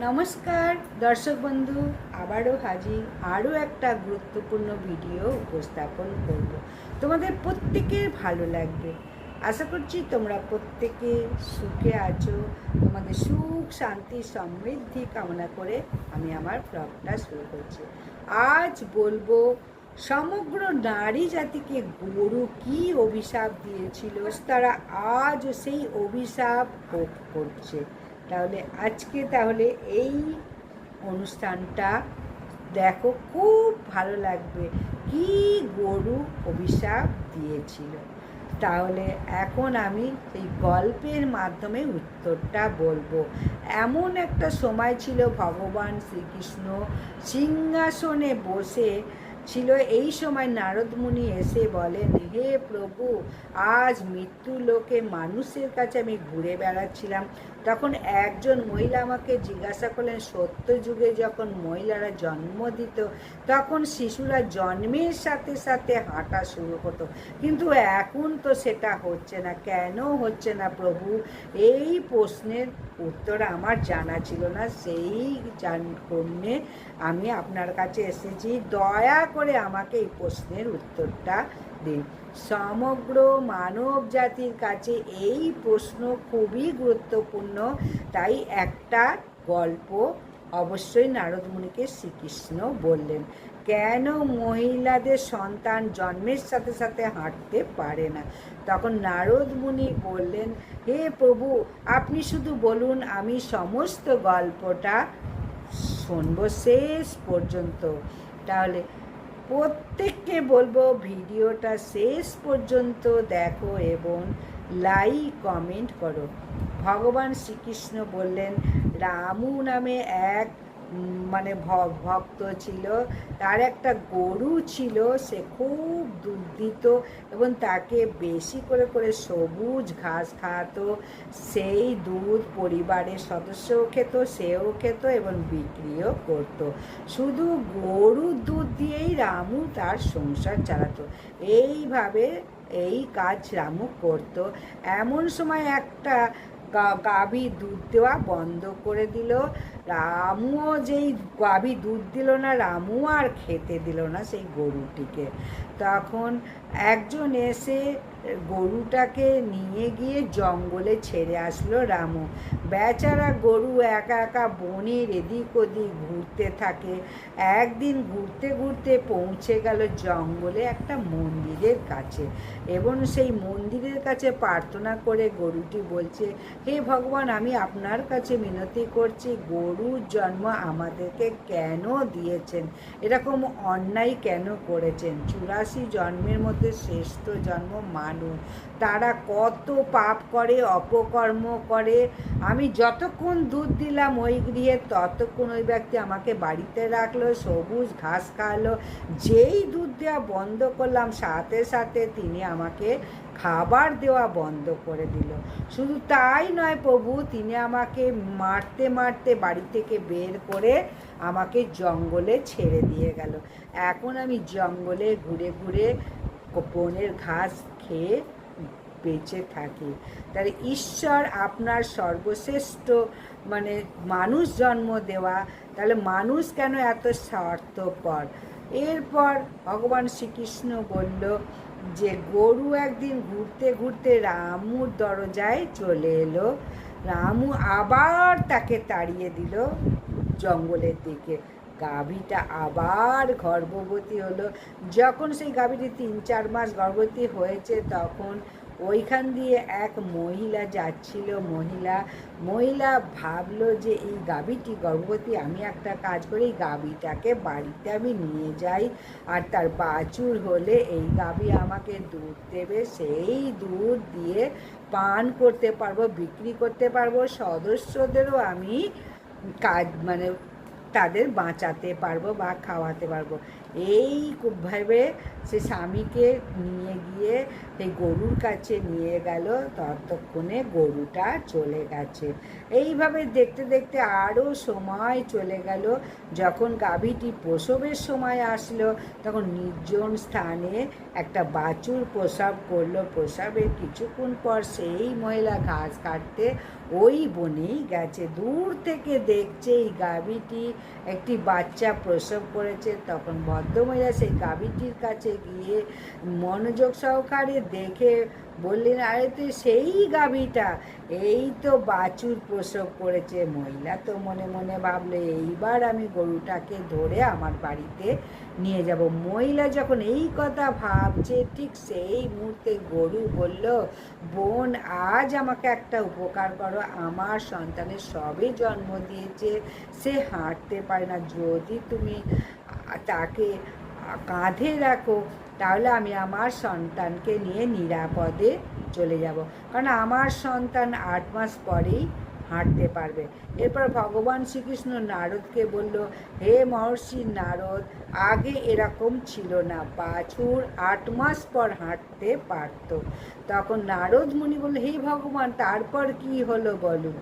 নমস্কার, দর্শক বন্ধু, আবারও হাজির আরও একটা গুরুত্বপূর্ণ ভিডিও উপস্থাপন করব। তোমাদের প্রত্যেকের ভালো লাগবে। আশা করছি তোমরা প্রত্যেকে সুখে আছো। তোমাদের সুখ, শান্তি, সমৃদ্ধি কামনা করে আমি আমার ব্লগটা শুরু করছি। আজ বলব, সমগ্র নারী জাতিকে গরু কি অভিশাপ দিয়েছিল, তারা আজও সেই অভিশাপ ভোগ করছে। তাহলে আজকে তাহলে এই অনুষ্ঠানটা দেখো খুব ভালো লাগবে। কি গরু অভিশাপ দিয়েছিল। তাহলে এখন আমি এই গল্পের মাধ্যমে উত্তরটা বলব। এমন একটা সময় ছিল ভগবান শ্রীকৃষ্ণ সিংহাসনে বসে ছিল। এই সময় নারদমুনি এসে বলেন, হে প্রভু, আজ মৃত্যু লোকে মানুষের কাছে আমি ঘুরে বেড়াচ্ছিলাম। তখন একজন মহিলা আমাকে জিজ্ঞাসা করলেন, সত্য যুগে যখন মহিলারা জন্ম দিত, তখন শিশুরা জন্মের সাথে সাথে হাঁটা শুরু হতো কিন্তু এখন তো সেটা হচ্ছে না। কেন হচ্ছে না প্রভু? এই প্রশ্নের উত্তর আমার জানা ছিল না। সেই জান আমি আপনার কাছে এসেছি, দয়া করে আমাকে এই প্রশ্নের উত্তরটা দিন। সমগ্র মানব জাতির কাছে এই প্রশ্ন খুবই গুরুত্বপূর্ণ, তাই একটা গল্প অবশ্যই নারদমুনিকে শ্রীকৃষ্ণ বললেন, কেন মহিলাদের সন্তান জন্মের সাথে সাথে হাঁটতে পারে না? তখন নারদ মুনি বললেন, হে প্রভু, আপনি শুধু বলুন, আমি সমস্ত গল্পটা শুনব শেষ পর্যন্ত। তাহলে প্রত্যেককে বলব, ভিডিওটা শেষ পর্যন্ত দেখো এবং লাইক কমেন্ট করো। ভগবান শ্রীকৃষ্ণ বললেন, রামু নামে এক মানে ভক্ত ছিল, তার একটা গরু ছিল, সে খুব দুধ দিত এবং তাকে বেশি করে করে সবুজ ঘাস খাওয়াতো। সেই দুধ পরিবারের সদস্যও খেত, সেও খেত এবং বিক্রিও করত। শুধু গরুর দুধ দিয়েই রামু তার সংসার চালাতো। এইভাবে এই কাজ রামু করত। এমন সময় একটা গাভী দুধ দেওয়া বন্ধ করে দিল। রামুও যেই গাভী দুধ দিল না, রামু আর খেতে দিল না সেই গরুটিকে। তখন একজন এসে গরুটাকে নিয়ে গিয়ে জঙ্গলে ছেড়ে আসলো রামু। বেচারা গরু একা একা বনের এদিক ওদিক ঘুরতে থাকে। একদিন ঘুরতে ঘুরতে পৌঁছে গেল জঙ্গলে একটা মন্দিরের কাছে। এবং সেই মন্দিরের কাছে প্রার্থনা করে গরুটি বলছে হে ভগবান, আমি আপনার কাছে মিনতি করছি গরুর জন্ম আমাদেরকে কেন দিয়েছেন? এরকম অন্যায় কেন করেছেন? চুরাশি জন্মের মধ্যে শ্রেষ্ঠ জন্ম মানুষ। তারা কত পাপ করে, অপকর্ম করে। আমি যতক্ষণ দুধ দিলাম, ওই গৃহে ততক্ষণ ওই ব্যক্তি আমাকে বাড়িতে রাখল, সবুজ ঘাস খাওয়ালো। যেই দুধ দেওয়া বন্ধ করলাম, সাথে সাথে তিনি আমাকে খাবার দেওয়া বন্ধ করে দিল। শুধু তাই নয় প্রভু, তিনি আমাকে মারতে মারতে বাড়ি থেকে বের করে আমাকে জঙ্গলে ছেড়ে দিয়ে গেল। এখন আমি জঙ্গলে ঘুরে ঘুরে বনের ঘাস খেয়ে বেঁচে থাকি। তাহলে ঈশ্বর আপনার সর্বশ্রেষ্ঠ মানে মানুষ জন্ম দেওয়া, তাহলে মানুষ কেন এত স্বার্থপর? এরপর ভগবান শ্রীকৃষ্ণ বলল যে গরু একদিন ঘুরতে ঘুরতে রামুর দরজায় চলে এলো। রামু আবার তাকে তাড়িয়ে দিল জঙ্গলের দিকে। গাভীটা আবার গর্ভবতী হলো। যখন সেই গাভীটি তিন চার মাস গর্ভবতী হয়েছে, তখন ওইখান দিয়ে এক মহিলা যাচ্ছিল, মহিলা মহিলা ভাবলো যে এই গাভীটি গর্ভবতী, আমি একটা কাজ করি, এই গাভীটাকে বাড়িতে আমি নিয়ে যাই। আর তার বাছুর হলে এই গাভী আমাকে দুধ দেবে, সেই দুধ দিয়ে পান করতে পারব, বিক্রি করতে পারব। সদস্যদেরও আমি কাজ মানে তাদের বাঁচাতে পারব বা খাওয়াতে পারব। এই ভেবে সে স্বামীকে নিয়ে গিয়ে সেই গরুর কাছে নিয়ে গেল। ততক্ষণে গরুটা চলে গেছে। এইভাবে দেখতে দেখতে আরও সময় চলে গেল। যখন গাভীটি প্রসবের সময় আসলো, তখন নির্জন স্থানে একটা বাছুর প্রসাব করল। প্রসাবের কিছুক্ষণ পর সেই মহিলা ঘাস কাটতে ওই বনেই গেছে। দূর থেকে দেখছে এই গাভীটি। একটি বাচ্চা প্রসব করেছে। তখন ভদ্রমহিলা সেই গাভীটির কাছে গিয়ে মনোযোগ সহকারে দেখে বললেন, আরে, তুই সেই গাভীটা? এই তো বাছুর প্রসব করেছে। মহিলা তো মনে মনে ভাবলে, এইবার আমি গরুটাকে ধরে আমার বাড়িতে নিয়ে যাব। মহিলা যখন এই কথা ভাবছে, ঠিক সেই মুহূর্তে গরু বলল, বোন, আজ আমাকে একটা উপকার করো। আমার সন্তানের সবে জন্ম দিয়েছে। সে হাঁটতে পারে না। যদি তুমি তাকে কাঁধে রাখো, তাহলে আমি আমার সন্তানকে নিয়ে নিরাপদে চলে যাব। কারণ আমার সন্তান আট মাস পরেই হাঁটতে পারবে। এরপর ভগবান শ্রীকৃষ্ণ নারদকে বলল, হে মহর্ষি নারদ, আগে এরকম ছিল না। বাছুর আট মাস পর হাঁটতে পারত তখন নারদ মুনি বলল, হে ভগবান, তারপর কি হলো বলুন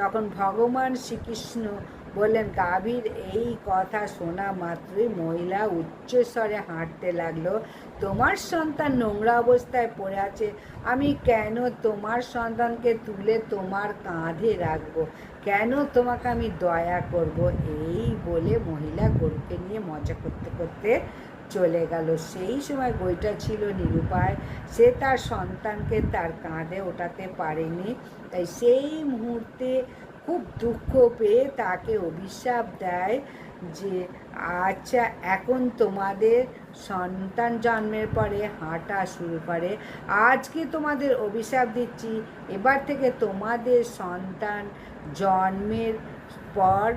তখন ভগবান শ্রীকৃষ্ণ বললেন গাভীর এই কথা শোনা মাত্রই মহিলা উচ্চস্বরে হাঁটতে লাগল। তোমার সন্তান নোংরা অবস্থায় পড়ে আছে। আমি কেন তোমার সন্তানকে তুলে তোমার কাঁধে রাখব? কেন তোমাকে আমি দয়া করব? এই বলে মহিলা গরুকে নিয়ে মজা করতে করতে চলে গেল। সেই সময় বইটা ছিল নিরুপায়। সে তার সন্তানকে তার কাঁধে ওঠাতে পারেনি। তাই সেই মুহূর্তে খুব দুঃখ পেয়ে তাকে অভিশাপ দেয় যে আচ্ছা এখন তোমাদের সন্তান জন্মের পরে হাঁটা শুরু করে। আজকে তোমাদের অভিশাপ দিচ্ছি? এবার থেকে তোমাদের সন্তান জন্মের পর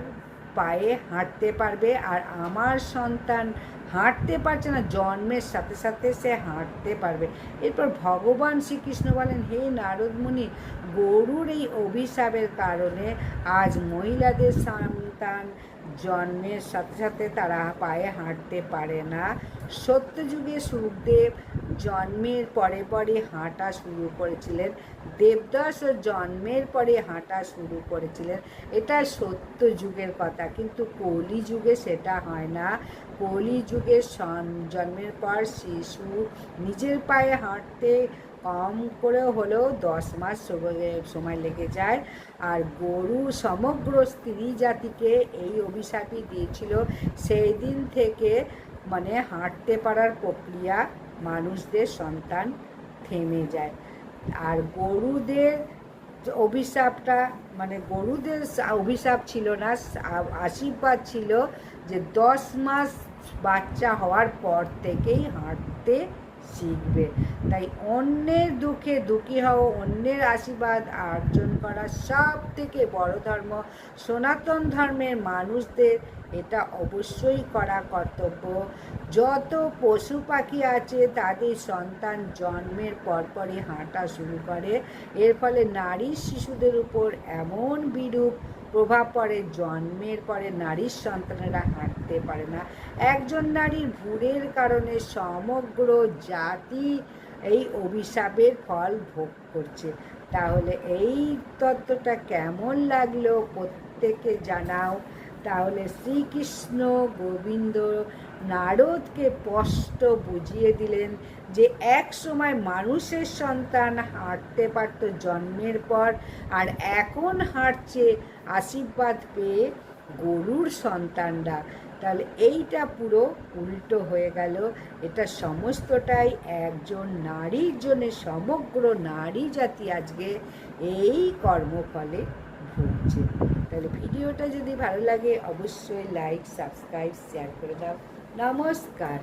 পায়ে হাঁটতে পারবে আর আমার সন্তান হাঁটতে পারছে না, জন্মের সাথে সাথে সে হাঁটতে পারবে। এরপর ভগবান শ্রীকৃষ্ণ বলেন, হে নারদমুনি গরুর এই অভিশাপের কারণে আজ মহিলাদের সন্তান জন্মের সাথে সাথে তারা পায়ে হাঁটতে পারে না। সত্যযুগে সুখদেব জন্মের পরে পরে হাঁটা শুরু করেছিলেন। দেবদাস জন্মের পরে হাঁটা শুরু করেছিলেন। এটা সত্য যুগের কথা, কিন্তু কলি যুগে সেটা হয় না। কলি যুগে জন্মের পর শিশু নিজের পায়ে হাঁটতে কম করে হলেও দশ মাস সময় লেগে যায়। আর গরু সমগ্র স্ত্রী জাতিকে এই অভিশাপই দিয়েছিল, সেই দিন থেকে মানে হাঁটতে পারার প্রক্রিয়া মানুষদের সন্তান থেমে যায়। আর গরুদের অভিশাপটা মানে গরুদের অভিশাপ ছিল না, আশীর্বাদ ছিল যে দশ মাস বাচ্চা হওয়ার পর থেকেই হাঁটতে শিখবে। তাই অন্যের দুঃখে দুঃখী হও, অন্যের আশীর্বাদ অর্জন করা সব থেকে বড় ধর্ম। সনাতন ধর্মের মানুষদের এটা অবশ্যই করা কর্তব্য। যত পশু পাখি আছে, তাদের সন্তান জন্মের পরপরই হাঁটা শুরু করে। এর ফলে নারী শিশুদের উপর এমন বিরূপ প্রভাব পড়ে, জন্মের পরে নারীর সন্তানেরা হাঁটতে পারে না। একজন নারীর ভুলের কারণে সমগ্র জাতি এই অভিশাপের ফল ভোগ করছে। তাহলে এই তত্ত্বটা কেমন লাগল? প্রত্যেকে জানাও। তাহলে শ্রীকৃষ্ণ গোবিন্দ নারদকে স্পষ্ট বুঝিয়ে দিলেন যে এক সময় মানুষের সন্তান হাঁটতে পারত জন্মের পর, আর এখন হাঁটছে আশীর্বাদ পেয়ে গরুর সন্তানরা। তাহলে এইটা পুরো উল্টো হয়ে গেল। এটা সমস্তটাই একজন নারীর জন্য সমগ্র নারী জাতি আজকে এই কর্মফলে ভুগছে। তাহলে ভিডিওটা যদি ভালো লাগে, অবশ্যই লাইক সাবস্ক্রাইব শেয়ার করে দাও। নমস্কার